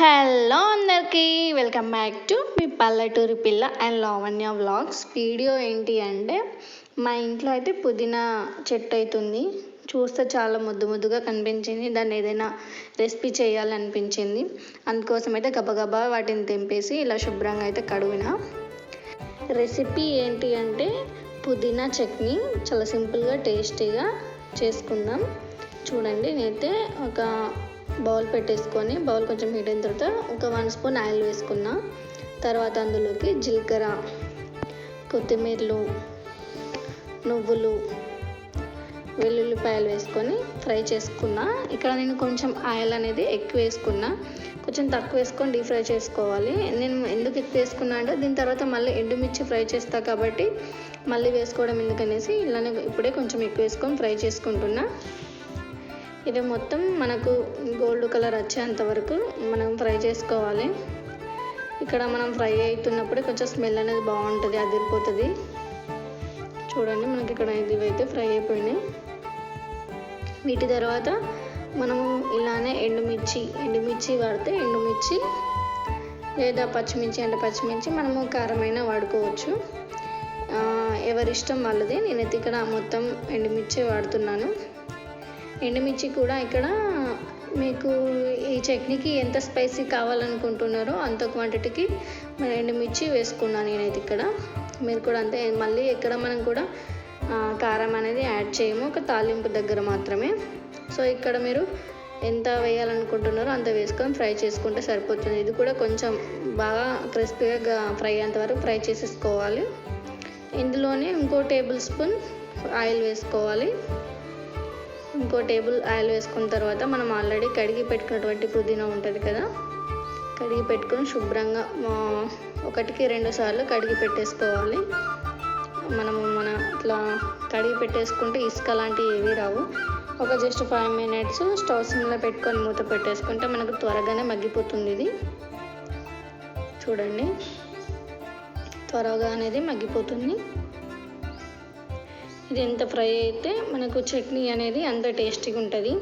Hello అందరికీ welcome back to me పల్లెటూరి పిల్ల అండ్ లావణ్య వ్లాగ్స్. వీడియో ఏంటి అంటే మా ఇంట్లో అయితే పుదీనా చెట్టు అవుతుంది చూస్తే చాలా ముద్దు ముద్దుగా కనిపించింది. దాన్ని ఏదైనా రెసిపీ చేయాలనిపించింది. అందుకోసం అయితే గబగబా వాటిని తెంపేసి ఇలా శుభ్రంగా అయితే కడిగిన. రెసిపీ ఏంటి అంటే పుదీనా చట్నీ. చాలా సింపుల్గా టేస్టీగా చేసుకుందాం. చూడండి నేనైతే ఒక బౌల్ పెట్టేసుకొని బౌల్ కొంచెం హీట్ అయిన తర్వాత ఒక వన్ స్పూన్ ఆయిల్ వేసుకున్నా తర్వాత అందులోకి జీలకర్ర కొత్తిమీరలు నువ్వులు వెల్లుల్లిపాయలు వేసుకొని ఫ్రై చేసుకున్నా. ఇక్కడ నేను కొంచెం ఆయిల్ అనేది ఎక్కువ వేసుకున్నా. కొంచెం తక్కువ వేసుకొని డీప్ ఫ్రై చేసుకోవాలి. నేను ఎందుకు ఎక్కువ వేసుకున్నా అంటే దీని తర్వాత మళ్ళీ ఎండుమిర్చి ఫ్రై చేస్తా కాబట్టి మళ్ళీ వేసుకోవడం ఎందుకనేసి ఇలానే ఇప్పుడే కొంచెం ఎక్కువ వేసుకొని ఫ్రై చేసుకుంటున్నా. ఇది మొత్తం మనకు గోల్డ్ కలర్ వచ్చేంత వరకు మనం ఫ్రై చేసుకోవాలి. ఇక్కడ మనం ఫ్రై అవుతున్నప్పుడు కొంచెం స్మెల్ అనేది బాగుంటుంది అదిరిపోతుంది. చూడండి మనకి ఇక్కడ ఇది అయితే ఫ్రై అయిపోయినాయి. వీటి తర్వాత మనము ఇలానే ఎండుమిర్చి ఎండుమిర్చి వాడితే ఎండుమిర్చి లేదా పచ్చిమిర్చి అంటే పచ్చిమిర్చి మనము కారమైన వాడుకోవచ్చు. ఎవరిష్టం వాళ్ళది నేనైతే ఇక్కడ మొత్తం ఎండుమిర్చి వాడుతున్నాను. ఎండుమిర్చి కూడా ఇక్కడ మీకు ఈ చట్నీకి ఎంత స్పైసీ కావాలనుకుంటున్నారో అంత క్వాంటిటీకి మన ఎండుమిర్చి వేసుకున్నాను నేనైతే ఇక్కడ. మీరు కూడా అంతే మళ్ళీ ఎక్కడ మనం కూడా కారం అనేది యాడ్ చేయము ఒక తాలింపు దగ్గర మాత్రమే. సో ఇక్కడ మీరు ఎంత వేయాలనుకుంటున్నారో అంత వేసుకొని ఫ్రై చేసుకుంటే సరిపోతుంది. ఇది కూడా కొంచెం బాగా క్రిస్పీగా ఫ్రై అయ్యేంత వరకు ఫ్రై చేసేసుకోవాలి. ఇందులోనే ఇంకో టేబుల్ స్పూన్ ఆయిల్ వేసుకోవాలి. ఇంకో టేబుల్ ఆయిల్ వేసుకున్న తర్వాత మనం ఆల్రెడీ కడిగి పెట్టుకున్నటువంటి పుదీనా ఉంటుంది కదా కడిగి పెట్టుకొని శుభ్రంగా ఒకటికి రెండు సార్లు కడిగి పెట్టేసుకోవాలి. మనము మన ఇట్లా కడిగి పెట్టేసుకుంటే ఇసుక లాంటివి ఏవి రావు. ఒక జస్ట్ ఫైవ్ మినిట్స్ స్టవ్ సిమ్లో పెట్టుకొని మూత పెట్టేసుకుంటే మనకు త్వరగానే మగ్గిపోతుంది ఇది. చూడండి త్వరగా అనేది మగ్గిపోతుంది. ఇది ఎంత ఫ్రై అయితే మనకు చట్నీ అనేది అంత టేస్టీగా ఉంటుంది.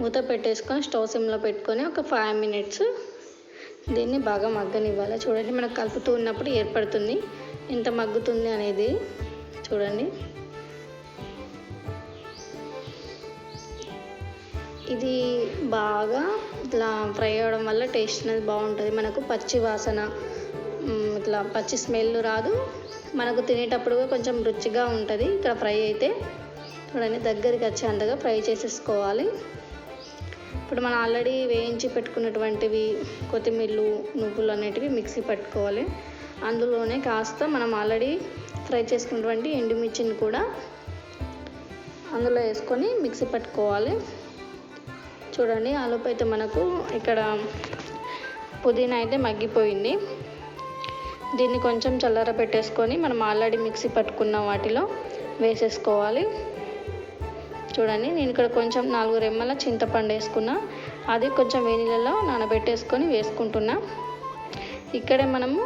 మూత పెట్టేసుకొని స్టవ్ సిమ్లో పెట్టుకొని ఒక ఫైవ్ మినిట్స్ దీన్ని బాగా మగ్గనివ్వాలి. చూడండి మనకు కలుపుతూ ఉన్నప్పుడు ఏర్పడుతుంది. ఎంత మగ్గుతుంది అనేది చూడండి. ఇది బాగా ఇట్లా ఫ్రై అవ్వడం వల్ల టేస్ట్ అనేది బాగుంటుంది. మనకు పచ్చి వాసన ఇట్లా పచ్చి స్మెల్ రాదు. మనకు తినేటప్పుడు కొంచెం రుచిగా ఉంటుంది. ఇక్కడ ఫ్రై అయితే చూడండి దగ్గరికి వచ్చేంతగా ఫ్రై చేసేసుకోవాలి. ఇప్పుడు మనం ఆల్రెడీ వేయించి పెట్టుకున్నటువంటివి కొత్తిమీరలు నువ్వులు అనేటివి మిక్సీ పట్టుకోవాలి. అందులోనే కాస్త మనం ఆల్రెడీ ఫ్రై చేసుకున్నటువంటి ఎండుమిర్చిని కూడా అందులో వేసుకొని మిక్సీ పట్టుకోవాలి. చూడండి ఆలోపు అయితే మనకు ఇక్కడ పుదీనా అయితే మగ్గిపోయింది. దీన్ని కొంచెం చల్లర పెట్టేసుకొని మనం ఆల్రెడీ మిక్సీ పట్టుకున్న వాటిలో వేసేసుకోవాలి. చూడండి నేను ఇక్కడ కొంచెం నాలుగు రెమ్మల చింతపండు వేసుకున్నా. అది కొంచెం వేనీళ్ళలో నానబెట్టేసుకొని వేసుకుంటున్నా. ఇక్కడే మనము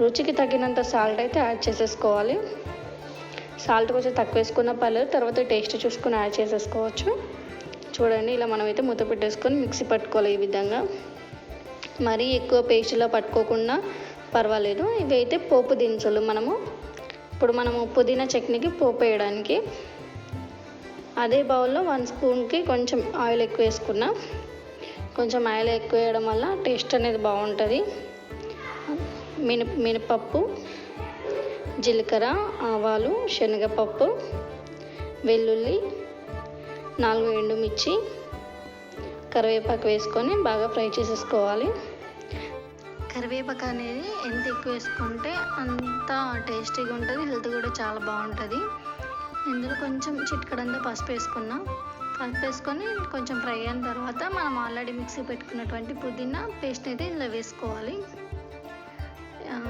రుచికి తగినంత సాల్ట్ అయితే యాడ్ చేసేసుకోవాలి. సాల్ట్ కొంచెం తక్కువ వేసుకున్న పర్లేదు తర్వాత టేస్ట్ చూసుకొని యాడ్ చేసేసుకోవచ్చు. చూడండి ఇలా మనమైతే మూత పెట్టేసుకొని మిక్సీ పట్టుకోవాలి ఈ విధంగా. మరీ ఎక్కువ పేస్ట్లో పట్టుకోకుండా పర్వాలేదు. ఇవైతే పోపు దినుసులు మనము. ఇప్పుడు మనము పుదీనా చట్నీకి పోపు వేయడానికి అదే బౌల్లో వన్ స్పూన్కి కొంచెం ఆయిల్ ఎక్కువ వేసుకున్నా. కొంచెం ఆయిల్ ఎక్కువ వేయడం వల్ల టేస్ట్ అనేది బాగుంటుంది. మిన మినపప్పు జీలకర్ర ఆవాలు శనగపప్పు వెల్లుల్లి నాలుగు ఎండుమిర్చి కరివేపాకు వేసుకొని బాగా ఫ్రై చేసేసుకోవాలి. కరివేపాకు అనేది ఎంత ఎక్కువ వేసుకుంటే అంత టేస్టీగా ఉంటుంది హెల్త్ కూడా చాలా బాగుంటుంది. ఇందులో కొంచెం చిట్కడంతా పసుపు వేసుకున్నాం. పసుపు వేసుకొని కొంచెం ఫ్రై అయిన తర్వాత మనం ఆల్రెడీ మిక్సీ పెట్టుకున్నటువంటి పుదీనా పేస్ట్ అయితే ఇందులో వేసుకోవాలి.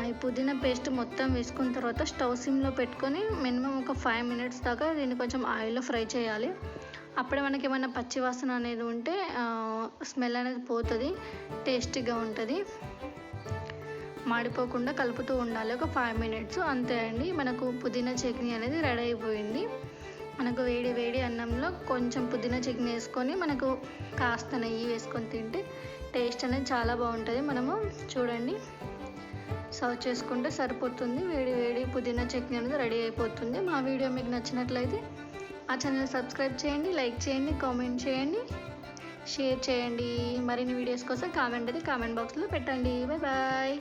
ఈ పుదీనా పేస్ట్ మొత్తం వేసుకున్న తర్వాత స్టవ్ సిమ్లో పెట్టుకొని మినిమం ఒక ఫైవ్ మినిట్స్ దాకా దీన్ని కొంచెం ఆయిల్లో ఫ్రై చేయాలి. అప్పుడే మనకి ఏమైనా పచ్చి వాసన అనేది ఉంటే స్మెల్ అనేది పోతుంది టేస్టీగా ఉంటుంది. మాడిపోకుండా కలుపుతూ ఉండాలి. ఒక ఫైవ్ మినిట్స్ అంతే అండి. మనకు పుదీనా చట్నీ అనేది రెడీ అయిపోయింది. మనకు వేడి వేడి అన్నంలో కొంచెం పుదీనా చట్నీ వేసుకొని మనకు కాస్త నెయ్యి వేసుకొని తింటే టేస్ట్ అనేది చాలా బాగుంటుంది. మనము చూడండి. సర్వ్ చేసుకుంటే సరిపోతుంది. వేడి వేడి పుదీనా చట్నీ అనేది రెడీ అయిపోతుంది. మా వీడియో మీకు నచ్చినట్లయితే ఆ ఛానల్ సబ్స్క్రైబ్ చేయండి లైక్ చేయండి కామెంట్ చేయండి షేర్ చేయండి. మరిన్ని వీడియోస్ కోసం కామెంట్ అయితే కామెంట్ బాక్స్లో పెట్టండి. Bye bye.